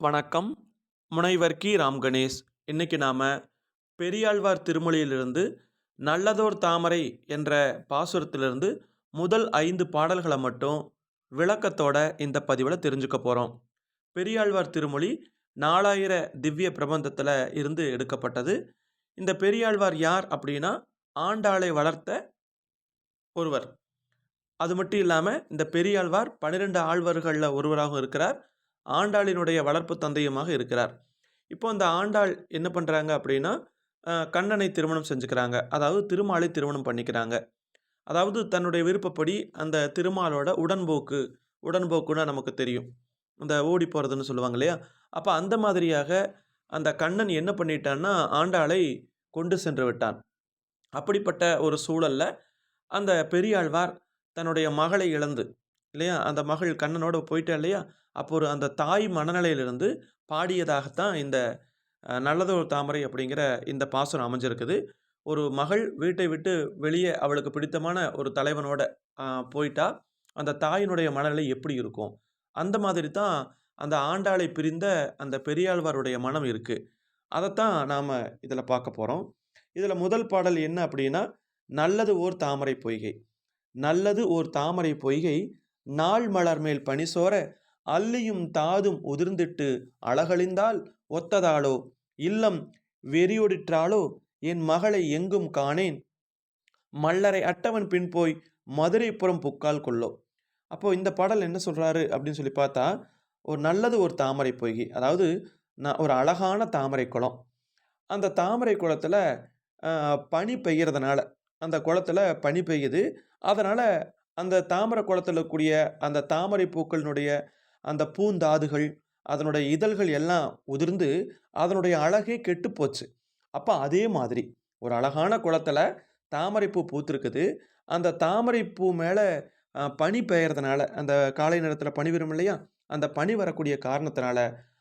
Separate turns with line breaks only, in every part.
வணக்கம். முனைவர் கி. ராம் கணேஷ் இன்னைக்கு நாம் பெரியாழ்வார் திருமொழியிலிருந்து நல்லதோர் தாமரை என்ற பாசுரத்திலிருந்து முதல் ஐந்து பாடல்களை மட்டும் விளக்கத்தோட இந்த பதிவில் தெரிஞ்சுக்க போகிறோம் பெரியாழ்வார் திருமொழி நாலாயிர திவ்ய பிரபந்தத்தில் இருந்து எடுக்கப்பட்டது. இந்த பெரியாழ்வார் யார் அப்படின்னா ஆண்டாளை வளர்த்த ஒருவர். அது மட்டும் இல்லாமல் இந்த பெரியாழ்வார் பன்னிரெண்டு ஆழ்வார்களில் ஒருவராகவும் இருக்கிறார். ஆண்டாளினுடைய வளர்ப்பு தந்தையுமாக இருக்கிறார். இப்போ அந்த ஆண்டாள் என்ன பண்ணுறாங்க அப்படின்னா கண்ணனை திருமணம் செஞ்சுக்கிறாங்க. அதாவது திருமாலை திருமணம் பண்ணிக்கிறாங்க. அதாவது தன்னுடைய விருப்பப்படி அந்த திருமாலோட உடன்போக்கு உடன்போக்குன்னா நமக்கு தெரியும். இந்த ஓடி போகிறதுன்னு சொல்லுவாங்க இல்லையா? அப்போ அந்த மாதிரியாக அந்த கண்ணன் என்ன பண்ணிட்டான்னா ஆண்டாளை கொண்டு சென்று விட்டான். அப்படிப்பட்ட ஒரு சூழலில் அந்த பெரியாழ்வார் தன்னுடைய மகளை இழந்து இல்லையா? அந்த மகள் கண்ணனோட போயிட்டா இல்லையா? அப்போ ஒரு அந்த தாய் மனநிலையிலிருந்து பாடியதாகத்தான் இந்த நல்லதொரு தாமரை அப்படிங்கிற இந்த பாசுரம் அமைஞ்சிருக்குது. ஒரு மகள் வீட்டை விட்டு வெளியே அவளுக்கு பிடித்தமான ஒரு தலைவனோட போயிட்டா அந்த தாயினுடைய மனநிலை எப்படி இருக்கும்? அந்த மாதிரி தான் அந்த ஆண்டாளை பிரிந்த அந்த பெரியாழ்வாருடைய மனம் இருக்குது அதைத்தான் நாம் இதில் பார்க்க போகிறோம் இதில் முதல் பாடல் என்ன அப்படின்னா நல்லது ஓர் தாமரை பொய்கை. நல்லது ஓர் தாமரை பொய்கை நாள் மலர் மேல் பனிசோர அல்லியும் தாதும் உதிர்ந்திட்டு அழகழிந்தால் ஒத்ததாளோ? இல்லம் வெறியொடிற்றாலோ என் மகளை எங்கும் காணேன். மல்லரை அட்டவன் பின் போய் மதுரைப்புறம் புக்கால் கொள்ளோ. அப்போ இந்த பாடல் என்ன சொல்றாரு அப்படின்னு சொல்லி பார்த்தா ஒரு நல்லது ஒரு தாமரை பொய்கி. அதாவது நான் ஒரு அழகான தாமரை குளம். அந்த தாமரை குளத்தில் பனி பெய்கிறதுனால அந்த குளத்தில் பனி பெய்யுது. அதனால் அந்த தாமரை குளத்துல இருக்கக்கூடிய அந்த தாமரை பூக்களினுடைய அந்த பூந்தாதுகள் அதனுடைய இதழ்கள் எல்லாம் உதிர்ந்து அதனுடைய அழகே கெட்டு போச்சு. அப்போ அதே மாதிரி ஒரு அழகான குளத்துல தாமரைப்பூ பூத்திருக்குது. அந்த தாமரைப்பூ மேலே பனி பெய்யறதுனால அந்த காலை நேரத்தில் பனி வரும் இல்லையா? அந்த பனி வரக்கூடிய காரணத்தினால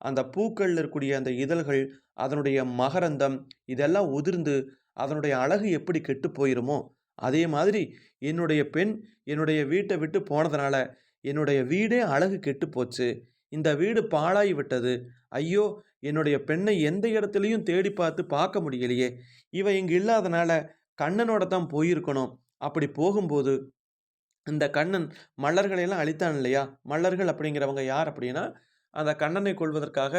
அந்த பூக்களில் இருக்கக்கூடிய அந்த இதழ்கள் அதனுடைய மகரந்தம் இதெல்லாம் உதிர்ந்து அதனுடைய அழகு எப்படி கெட்டு போயிருமோ அதே மாதிரி என்னுடைய பெண் என்னுடைய வீட்டை விட்டு போனதுனால என்னுடைய வீடே அழகு கெட்டு போச்சு. இந்த வீடு பாழாய் விட்டது. ஐயோ என்னுடைய பெண்ணை எந்த இடத்துலையும் தேடி பார்த்து பார்க்க முடியலையே. இவ இங்கே இல்லாதனால கண்ணனோட தான் போயிருக்கணும். அப்படி போகும்போது இந்த கண்ணன் மல்லர்களை எல்லாம் அழித்தான் இல்லையா? மல்லர்கள் அப்படிங்கிறவங்க யார் அப்படின்னா அந்த கண்ணனை கொள்வதற்காக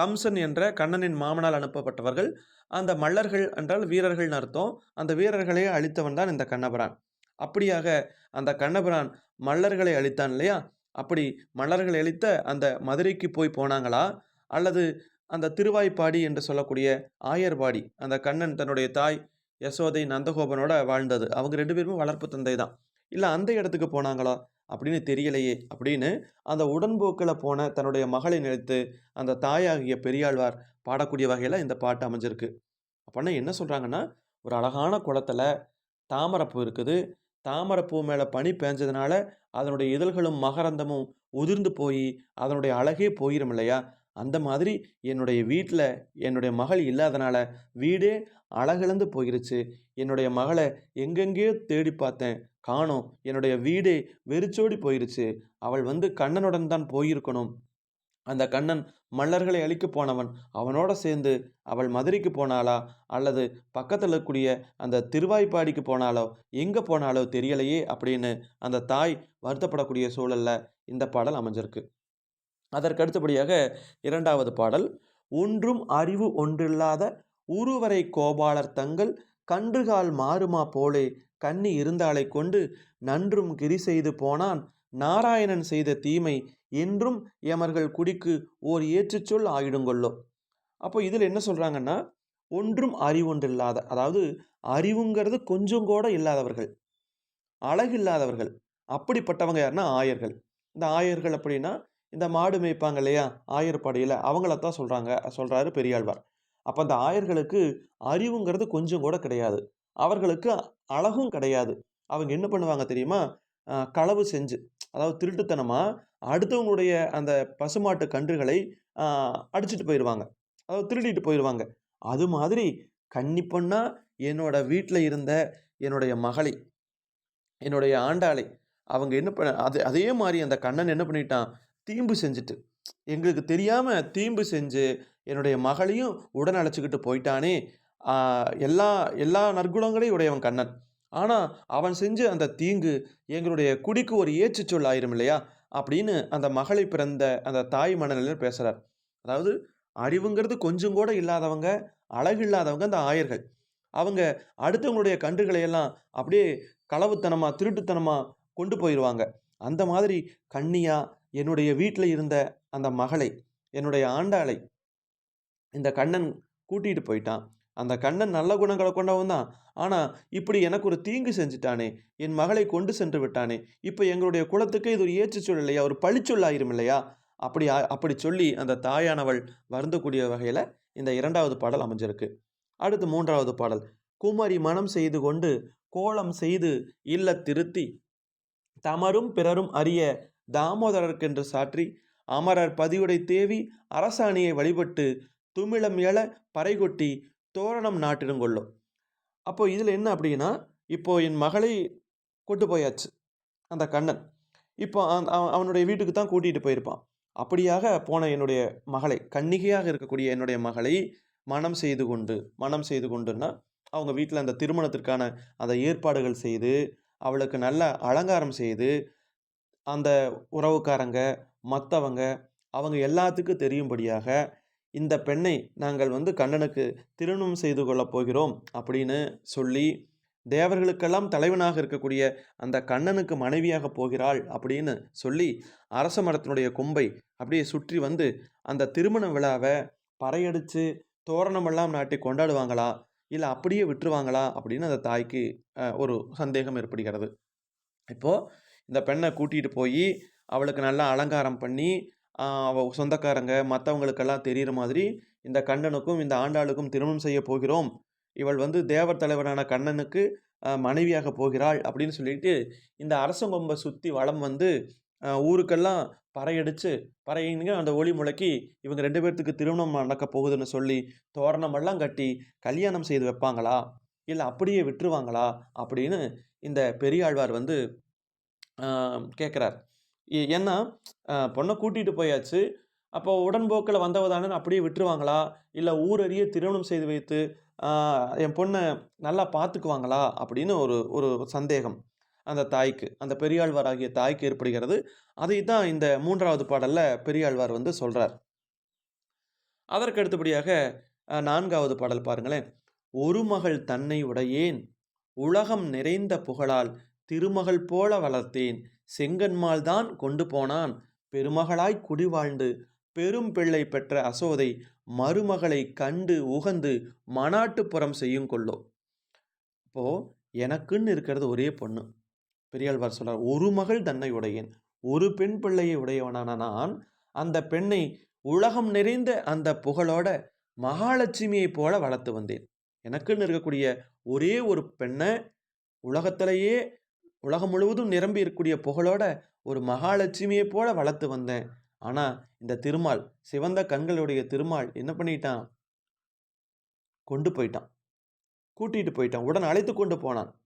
கம்சன் என்ற கண்ணனின் மாமனால் அனுப்பப்பட்டவர்கள். அந்த மல்லர்கள் என்றால் வீரர்கள்னு அர்த்தம். அந்த வீரர்களையே அழித்தவன் தான் இந்த கண்ணபிரான். அப்படியாக அந்த கண்ணபிரான் மல்லர்களை அழித்தான் இல்லையா? அப்படி மல்லர்களை அழித்த அந்த மதுரைக்கு போய் போனாங்களா? அல்லது அந்த திருவாய்ப்பாடி என்று சொல்லக்கூடிய ஆயர்பாடி அந்த கண்ணன் தன்னுடைய தாய் யசோதை நந்தகோபனோட வாழ்ந்தது. அவங்க ரெண்டு பேருமே வளர்ப்பு தந்தை தான். இல்லை அந்த இடத்துக்கு போனாங்களா? அப்படின்னு தெரியலையே அப்படின்னு அந்த உடன்போக்கில் போன தன்னுடைய மகளை நினைத்து அந்த தாயாகிய பெரியாழ்வார் பாடக்கூடிய வகையில் இந்த பாட்டு அமைஞ்சிருக்கு. அப்படின்னா என்ன சொல்கிறாங்கன்னா ஒரு அழகான குளத்துல தாமரைப்பூ இருக்குது. தாமரைப்பூ மேலே பனி பேஞ்சதுனால அதனுடைய இதழ்களும் மகரந்தமும் உதிர்ந்து போய் அதனுடைய அழகே போயிரும் இல்லையா? அந்த மாதிரி என்னுடைய வீட்டில் என்னுடைய மகள் இல்லாதனால வீடே அழகிழந்து போயிருச்சு. என்னுடைய மகளை எங்கெங்கேயோ தேடி பார்த்தேன். காணோம். என்னுடைய வீடே வெறிச்சோடி போயிருச்சு. அவள் வந்து கண்ணனுடன் தான் போயிருக்கணும். அந்த கண்ணன் மல்லர்களை அழிக்க போனவன். அவனோட சேர்ந்து அவள் மதுரைக்கு போனாளா? அல்லது பக்கத்தில் இருக்கக்கூடிய அந்த திருவாய்ப்பாடிக்கு போனாலோ எங்கே போனாலோ தெரியலையே அப்படின்னு அந்த தாய் வருத்தப்படக்கூடிய சூழலில் இந்த பாடல் அமைஞ்சிருக்கு. அதற்கு அடுத்தபடியாக இரண்டாவது பாடல் ஒன்றும் அறிவு ஒன்றில்லாத உருவரை கோபாலர் தங்கள் கன்றுகால் மாறுமா போலே கண்ணி இருந்தாளை கொண்டு நன்றும் கிரி செய்து போனான். நாராயணன் செய்த தீமை என்றும் எமர்கள் குடிக்கு ஓர் ஏற்றுச்சொல் ஆயிடுங்கொள்ளோ அப்போ இதில் என்ன சொல்கிறாங்கன்னா ஒன்றும் அறிவொன்றில்லாத அதாவது அறிவுங்கிறது கொஞ்சம் கூட இல்லாதவர்கள் அழகில்லாதவர்கள் அப்படிப்பட்டவங்க யாருன்னா ஆயர்கள். இந்த ஆயர்கள் அப்படின்னா இந்த மாடு மேய்ப்பாங்க இல்லையா ஆயர் படையில் அவங்களத்தான் சொல்கிறாங்க சொல்கிறாரு பெரியாழ்வார். அப்போ அந்த ஆயர்களுக்கு அறிவுங்கிறது கொஞ்சம் கூட கிடையாது. அவர்களுக்கு அழகும் கிடையாது. அவங்க என்ன பண்ணுவாங்க தெரியுமா? களவு செஞ்சு அதாவது திருட்டுத்தனமாக அடுத்தவங்களுடைய அந்த பசுமாட்டு கன்றுகளை அடிச்சுட்டு அடிச்சிட்டு போயிடுவாங்க அதாவது திருடிட்டு போயிடுவாங்க அது மாதிரி கன்னி என்னோட வீட்டில் இருந்த என்னுடைய மகளை என்னுடைய ஆண்டாளை அவங்க என்ன பண்ண அது அதே மாதிரி அந்த கண்ணன் என்ன பண்ணிட்டான்? தீம்பு செஞ்சுட்டு எங்களுக்கு தெரியாமல் தீம்பு செஞ்சு, என்னுடைய மகளையும் உடன் அழைச்சிக்கிட்டு போயிட்டானே எல்லா எல்லா நற்குணங்களையும் உடையவன் கண்ணன். ஆனால் அவன் செஞ்ச அந்த தீங்கு எங்களுடைய குடிக்கு ஒரு ஏச்சு சொல் ஆயிரும் இல்லையா? அப்படின்னு அந்த மகளை பிறந்த அந்த தாய் மனநிலையில் பேசுகிறார் அதாவது அறிவுங்கிறது கொஞ்சம் கூட இல்லாதவங்க, அழகு இல்லாதவங்க அந்த ஆயர்கள். அவங்க அடுத்தவங்களுடைய கன்றுகளை எல்லாம் அப்படியே களவுத்தனமாக திருட்டுத்தனமாக கொண்டு போயிடுவாங்க அந்த மாதிரி கண்ணியா என்னுடைய வீட்டில் இருந்த அந்த மகளை, என்னுடைய ஆண்டாளை இந்த கண்ணன் கூட்டிகிட்டு போயிட்டான். அந்த கண்ணன் நல்ல குணங்களை கொண்டவன் தான். ஆனால் இப்படி எனக்கு ஒரு தீங்கு செஞ்சுட்டானே! என் மகளை கொண்டு சென்று விட்டானே! இப்போ எங்களுடைய குலத்துக்கு இது ஒரு ஏற்று சொல் இல்லையா? ஒரு பழிச்சொல்லாயிரும் இல்லையா? அப்படி அப்படி சொல்லி அந்த தாயானவள் வருந்தக்கூடிய வகையில் இந்த இரண்டாவது பாடல் அமைஞ்சிருக்கு. அடுத்து மூன்றாவது பாடல். குமரி மணம் செய்து கொண்டு கோலம் செய்து இல்ல திருத்தி, தமரும் பிறரும் அறிய தாமோதரர்க்கென்று சாற்றி, அமரர் பதியுடை தேவி அரசாணியை வழிபட்டு, துமிழம் எழ பறைகொட்டி தோரணம் நாட்டிடுங்கொள்ளும் அப்போது இதில் என்ன அப்படின்னா, இப்போது என் மகளை கொண்டு போயாச்சு. அந்த கண்ணன். இப்போ அந் அவ அவனுடைய வீட்டுக்கு தான் கூட்டிகிட்டு போயிருப்பான். அப்படியாக போன என்னுடைய மகளை, கன்னிகையாக இருக்கக்கூடிய என்னுடைய மகளை மணம் செய்து கொண்டு மணம் செய்து கொண்டுன்னா, அவங்க வீட்டில் அந்த திருமணத்திற்கான அந்த ஏற்பாடுகள் செய்து, அவளுக்கு நல்ல அலங்காரம் செய்து, அந்த உறவுக்காரங்க, மற்றவங்க அவங்க எல்லாத்துக்கும் தெரியும்படியாக, இந்த பெண்ணை நாங்கள் வந்து கண்ணனுக்கு திருமணம் செய்து கொள்ளப் போகிறோம் அப்படின்னு சொல்லி, தேவர்களுக்கெல்லாம் தலைவனாக இருக்கக்கூடிய அந்த கண்ணனுக்கு மனைவியாக போகிறாள் அப்படின்னு சொல்லி, அரச மரத்தினுடைய கொம்பை அப்படியே சுற்றி வந்து, அந்த திருமண விழாவை பறையடித்து தோரணமெல்லாம் நாட்டி கொண்டாடுவாங்களா? இல்லை அப்படியே விட்டுருவாங்களா? அப்படின்னு அந்த தாய்க்கு ஒரு சந்தேகம் ஏற்படுகிறது. இப்போது இந்த பெண்ணை கூட்டிகிட்டு போய் அவளுக்கு நல்லா அலங்காரம் பண்ணி, அவ சொந்தக்காரங்க, மற்றவங்களுக்கெல்லாம் தெரிகிற மாதிரி, இந்த கண்ணனுக்கும், இந்த ஆண்டாளுக்கும் திருமணம் செய்ய போகிறோம். இவள் வந்து தேவர் தலைவனான கண்ணனுக்கு மனைவியாக போகிறாள் அப்படின்னு சொல்லிட்டு, இந்த அரசங்கொம்பை சுற்றி வளம் வந்து, ஊருக்கெல்லாம் பறையடிச்சு, பறையிங்க அந்த ஒளி முழக்கி, இவங்க ரெண்டு பேர்த்துக்கு திருமணம் நடக்கப் போகுதுன்னு சொல்லி, தோரணமெல்லாம் கட்டி, கல்யாணம் செய்து வைப்பாங்களா? இல்லை அப்படியே விட்டுருவாங்களா? அப்படின்னு இந்த பெரியாழ்வார் வந்து கேட்குறார் ஏன்னா, பொண்ணை கூட்டிகிட்டு போயாச்சு. அப்போ உடன்போக்கில் வந்தவ தானேன்னு அப்படியே விட்டுருவாங்களா? இல்லை ஊரறிய திருமணம் செய்து வைத்து, என் பொண்ணை நல்லா பார்த்துக்குவாங்களா? அப்படின்னு ஒரு ஒரு சந்தேகம். அந்த தாய்க்கு. அந்த பெரியாழ்வார் ஆகிய தாய்க்கு ஏற்படுகிறது. அதை தான் இந்த மூன்றாவது பாடலில் பெரியாழ்வார் வந்து சொல்கிறார் அதற்கு அடுத்தபடியாக நான்காவது பாடல் பாருங்களேன். "ஒரு மகள் தன்னை உடையேன், உலகம் நிறைந்த புகழால் திருமகள் போல வளர்த்தேன். செங்கண்மால் தான் கொண்டு போனான், பெருமகளாய் குடிவாழ்ந்து, பெரும் பிள்ளை பெற்ற அசோதை மருமகளை கண்டு உகந்து மனாட்டுப்புறம் செய்யும் கொள்ளோ இப்போ எனக்குன்னு இருக்கிறது ஒரே பொண்ணு. பெரியாழ்வார் சொல்றார். "ஒரு மகள் தன்னை உடையேன்." ஒரு பெண் பிள்ளையை உடையவனான நான், அந்த பெண்ணை உலகம் நிறைந்த அந்த புகழோட மகாலட்சுமியைப் போல வளர்த்து வந்தேன். எனக்குன்னு இருக்கக்கூடிய ஒரே ஒரு பெண்ணை உலகத்திலேயே உலகம் முழுவதும் நிரம்பி இருக்கக்கூடிய புகழோட ஒரு மகாலட்சுமியைப் போல வளர்த்து வந்தேன். ஆனால் இந்த திருமால், சிவந்த கண்களுடைய திருமால் என்ன பண்ணிட்டான்? கொண்டு போயிட்டான். கூட்டிட்டு போயிட்டான். உடன் அழைத்துக் கொண்டு போனான்.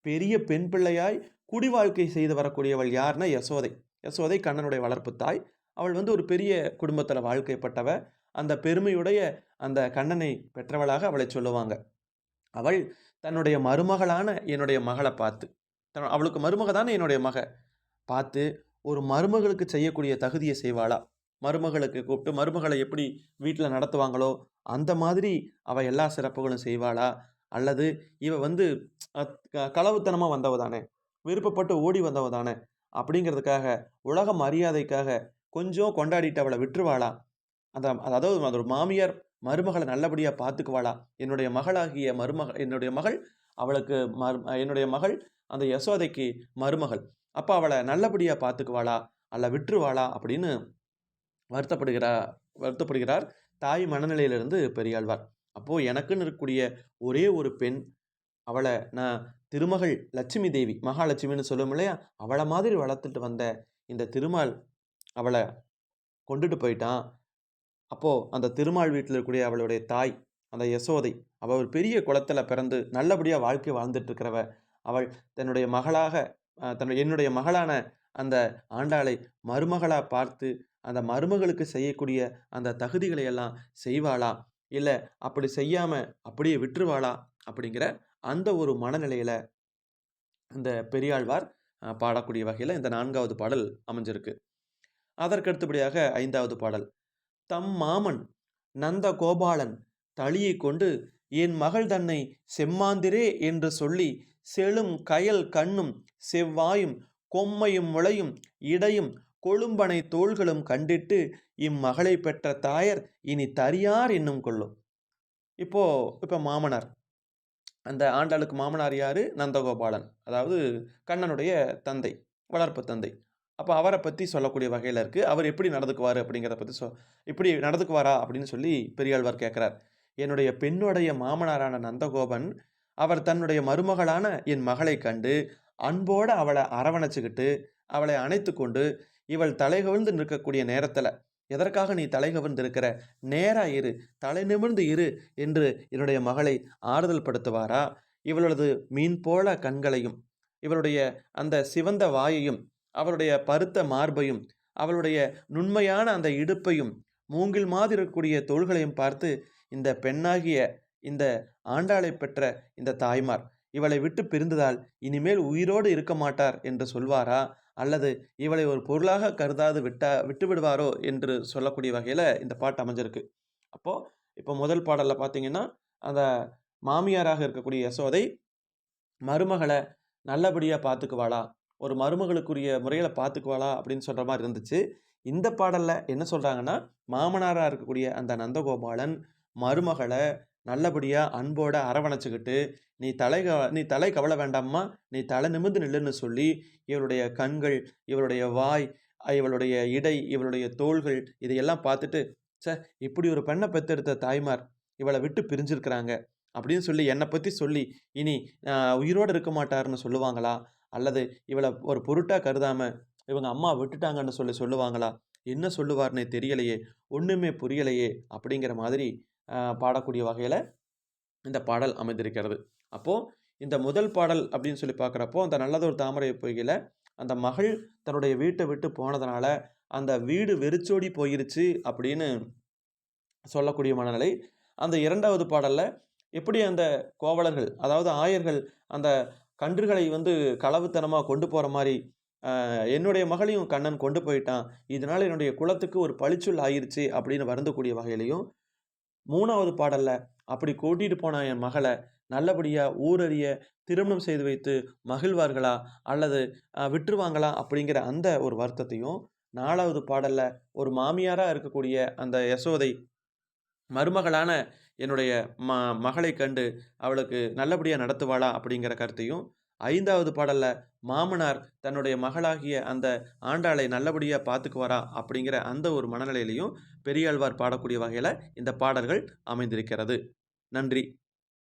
பெரிய பெண் பிள்ளையாய் குடிவாழ்க்கை செய்து வரக்கூடியவள் யார்னா யசோதை. யசோதை கண்ணனுடைய வளர்ப்பு தாய். அவள் வந்து ஒரு பெரிய குடும்பத்தில் வாழ்க்கைப்பட்டவ. அந்த பெருமையுடைய அந்த கண்ணனை பெற்றவளாக அவளை சொல்லுவாங்க. அவள் தன்னுடைய மருமகளான என்னுடைய மகளை பார்த்து, அவளுக்கு மருமக தானே என்னுடைய மக. பார்த்து, ஒரு மருமகளுக்கு செய்யக்கூடிய தகுதியை செய்வாளா? மருமகளுக்கு கூப்பிட்டு மருமகளை எப்படி வீட்டில் நடத்துவாங்களோ, அந்த மாதிரி அவள் எல்லா சிறப்புகளும் செய்வாளா? அல்லது இவ வந்து களவுத்தனமாக க வந்தவ தானே, விருப்பப்பட்டு ஓடி வந்தவ தானே, அப்படிங்கிறதுக்காக, உலக மரியாதைக்காக கொஞ்சம் கொண்டாடிட்டு அவளை விட்டுருவாளா? அந்த அதாவது அது ஒரு மாமியார் மருமகளை நல்லபடியாக பார்த்துக்குவாளா? என்னுடைய மகளாகிய மருமக என்னுடைய மகள் அவளுக்கு மரு என்னுடைய மகள் அந்த யசோதைக்கு மருமகள். அப்போ அவளை நல்லபடியாக பார்த்துக்குவாளா? அல்ல விட்டுருவாளா? அப்படின்னு வருத்தப்படுகிறா வருத்தப்படுகிறார் தாய் மனநிலையிலிருந்து பெரியாழ்வார். அப்போது எனக்குன்னு இருக்கக்கூடிய ஒரே ஒரு பெண், அவளை நான் திருமகள் லட்சுமி தேவி, மகாலட்சுமின்னு சொல்லுவோம் இல்லையா? அவளை மாதிரி வளர்த்துட்டு வந்த இந்த திருமால் அவளை கொண்டுட்டு போயிட்டான். அப்போது அந்த திருமால் வீட்டில் இருக்கக்கூடிய அவளுடைய தாய், அந்த யசோதை, அவள் ஒரு பெரிய குளத்தில் பிறந்து நல்லபடியாக வாழ்க்கை வாழ்ந்துட்டு இருக்கிறவ. அவள் தன்னுடைய மகளாக தன்னுடைய என்னுடைய மகளான அந்த ஆண்டாளை மருமகளாக பார்த்து, அந்த மருமகளுக்கு செய்யக்கூடிய அந்த தகுதிகளை எல்லாம் செய்வாளா? இல்லை அப்படி செய்யாம அப்படியே விட்டுருவாளா? அப்படிங்கிற அந்த ஒரு மனநிலையில இந்த பெரியாழ்வார் பாடக்கூடிய வகையில் இந்த நான்காவது பாடல் அமைஞ்சிருக்கு. அதற்கு அடுத்தபடியாக 5வது பாடல். தம் மாமன் நந்த கோபாலன் தளியைக் கொண்டு என் மகள் தன்னை செம்மாந்திரே என்று சொல்லி செழும் கயல் கண்ணும் செவ்வாயும் கொம்மையும் முளையும் இடையும் கொழும்பனை தோள்களும் கண்டிட்டு இம்மகளை பெற்ற தாயர் இனி தரியார் என்னும் கொள்ளும். இப்போ இப்போ மாமனார். அந்த ஆண்டாளுக்கு மாமனார் யாரு? நந்தகோபாலன். அதாவது கண்ணனுடைய தந்தை. வளர்ப்பு தந்தை. அப்போ அவரை பற்றி சொல்லக்கூடிய வகையில் இருக்குது அவர் எப்படி நடந்துக்குவார் அப்படிங்கிறத பற்றி சொ இப்படி நடந்துக்குவாரா? அப்படின்னு சொல்லி பெரியாழ்வார் கேட்குறார் என்னுடைய பெண்ணுடைய மாமனாரான நந்தகோபன், அவர் தன்னுடைய மருமகளான என் மகளைக் கண்டு அன்போடு அவளை அரவணைச்சிக்கிட்டு அவளை அணைத்துக்கொண்டு, இவள் தலைகவிழ்ந்து நிற்கக்கூடிய நேரத்தில் "எதற்காக நீ தலைகவிழ்ந்து இருக்கிற? நேரா இரு. தலை நிமிர்ந்து இரு" என்று என்னுடைய மகளை ஆறுதல் படுத்துவாரா? இவளது மீன் போல கண்களையும், இவளுடைய அந்த சிவந்த வாயையும், அவளுடைய பருத்த மார்பையும், அவளுடைய நுண்மையான அந்த இடுப்பையும், மூங்கில் மாதிரி இருக்கக்கூடிய தோள்களையும் பார்த்து, இந்த பெண்ணாகிய இந்த ஆண்டாளை பெற்ற இந்த தாய்மார், இவளை விட்டு பிரிந்ததால் இனிமேல் உயிரோடு இருக்க மாட்டார் என்று சொல்வாரா? அல்லது இவளை ஒரு பொருளாக கருதாது விட்டா விட்டுவிடுவாரோ? என்று சொல்லக்கூடிய வகையில் இந்த பாட்டு அமைஞ்சிருக்கு. அப்போது இப்போ முதல் பாடலில் பார்த்தீங்கன்னா, அந்த மாமியாராக இருக்கக்கூடிய யசோதை, மருமகளை நல்லபடியாக பார்த்துக்குவாளா? ஒரு மருமகளுக்குரிய முறையில் பார்த்துக்குவாளா? அப்படின்னு சொல்கிற மாதிரி இருந்துச்சு. இந்த பாடலில் என்ன சொல்கிறாங்கன்னா மாமனாராக இருக்கக்கூடிய அந்த நந்தகோபாலன், மருமகளை நல்லபடியாக அன்போட அரவணைச்சிக்கிட்டு "நீ தலை நீ தலை கவல வேண்டாம்மா. நீ தலை நிமிர்ந்து நில்லுன்னு" சொல்லி, இவளுடைய கண்கள், இவளுடைய வாய், இவளுடைய இடை, இவளுடைய தோள்கள் இதையெல்லாம் பார்த்துட்டு, சே இப்படி ஒரு பெண்ணை பெற்றெடுத்த தாய்மார், இவளை விட்டு பிரிஞ்சிருக்கிறாங்க" அப்படின்னு சொல்லி என்னை பற்றி சொல்லி, இனி உயிரோடு இருக்க மாட்டாருன்னு சொல்லுவாங்களா? அல்லது இவளை ஒரு பொருட்டாக கருதாமல் இவங்க அம்மா விட்டுட்டாங்கன்னு சொல்லி சொல்லுவாங்களா? என்ன சொல்லுவார்னே தெரியலையே! ஒன்றுமே புரியலையே! அப்படிங்கிற மாதிரி பாடக்கூடிய வகையில் இந்த பாடல் அமைந்திருக்கிறது. அப்போது இந்த முதல் பாடல் அப்படின்னு சொல்லி பார்க்குறப்போ அந்த நல்லதொரு தாமரை பொய்கையில் அந்த மகள் தன்னுடைய வீட்டை விட்டு போனதுனால, அந்த வீடு வெறிச்சோடி போயிருச்சு அப்படின்னு சொல்லக்கூடிய மனநிலை. அந்த இரண்டாவது பாடலில் எப்படி அந்த கோவலர்கள், அதாவது ஆயர்கள் அந்த கன்றுகளை வந்து களவுத்தனமாக கொண்டு போகிற மாதிரி என்னுடைய மகளையும் கண்ணன் கொண்டு போயிட்டான். இதனால் என்னுடைய குலத்துக்கு ஒரு பழிச்சொல் ஆயிருச்சு அப்படின்னு வருந்தக்கூடிய வகையிலையும் மூணாவது பாடல்ல அப்படி கூட்டிட்டு போன என் மகளை நல்லபடியா ஊரறிய திருமணம் செய்து வைத்து மகிழ்வார்களா? அல்லது விட்டுருவாங்களா? அப்படிங்கிற அந்த ஒரு வருத்தத்தையும், நாலாவது பாடல்ல ஒரு மாமியாரா இருக்கக்கூடிய அந்த யசோதை, மருமகளான என்னுடைய ம மகளை கண்டு அவளுக்கு நல்லபடியாக நடத்துவாளா? அப்படிங்கிற கருத்தையும், ஐந்தாவது பாடலில் மாமனார் தன்னுடைய மகளாகிய அந்த ஆண்டாளை நல்லபடியாக பார்த்துக்குவாரா? அப்படிங்கிற அந்த ஒரு மனநிலையிலையும் பெரியாழ்வார் பாடக்கூடிய வகையில் இந்த பாடல்கள் அமைந்திருக்கிறது. நன்றி.